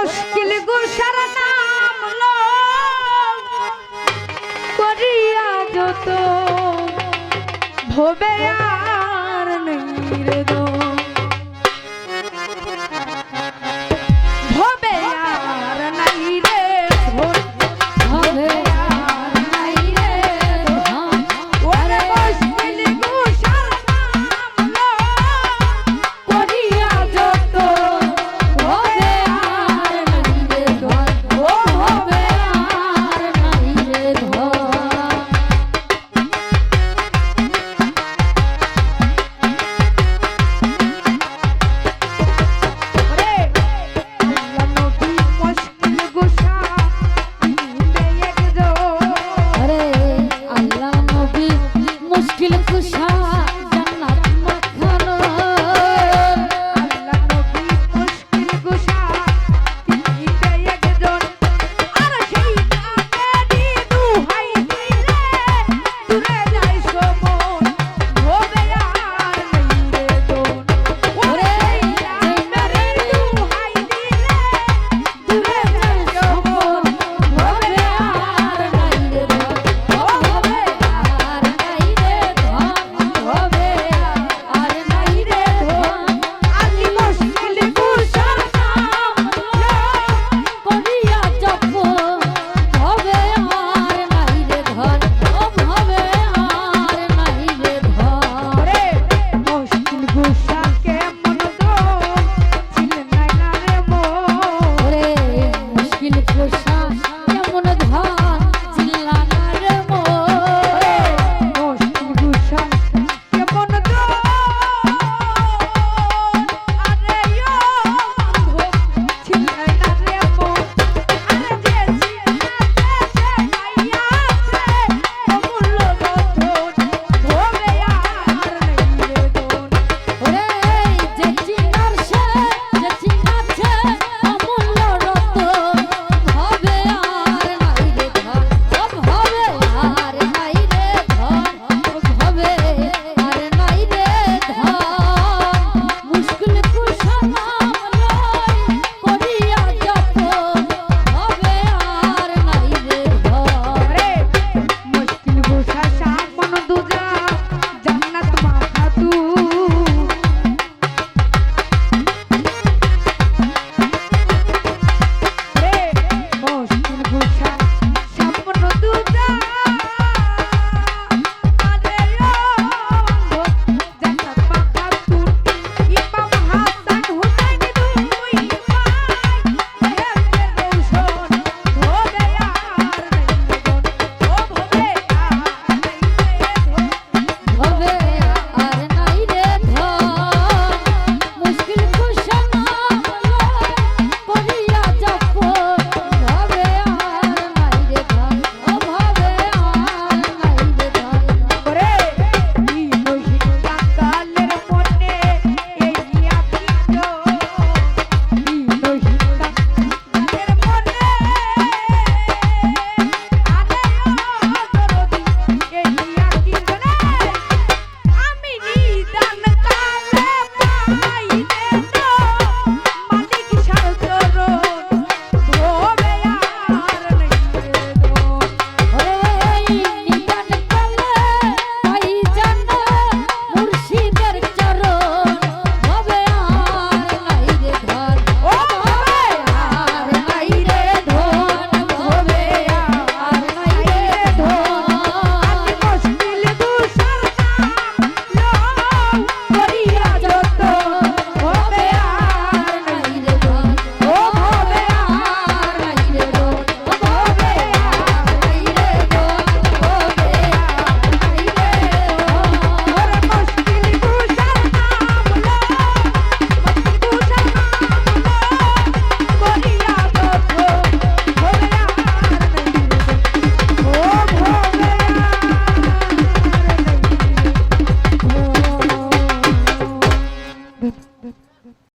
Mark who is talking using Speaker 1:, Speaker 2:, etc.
Speaker 1: মুশকিল গোসার নাম করিয়া যত ভবে আর নির্দয় খুশা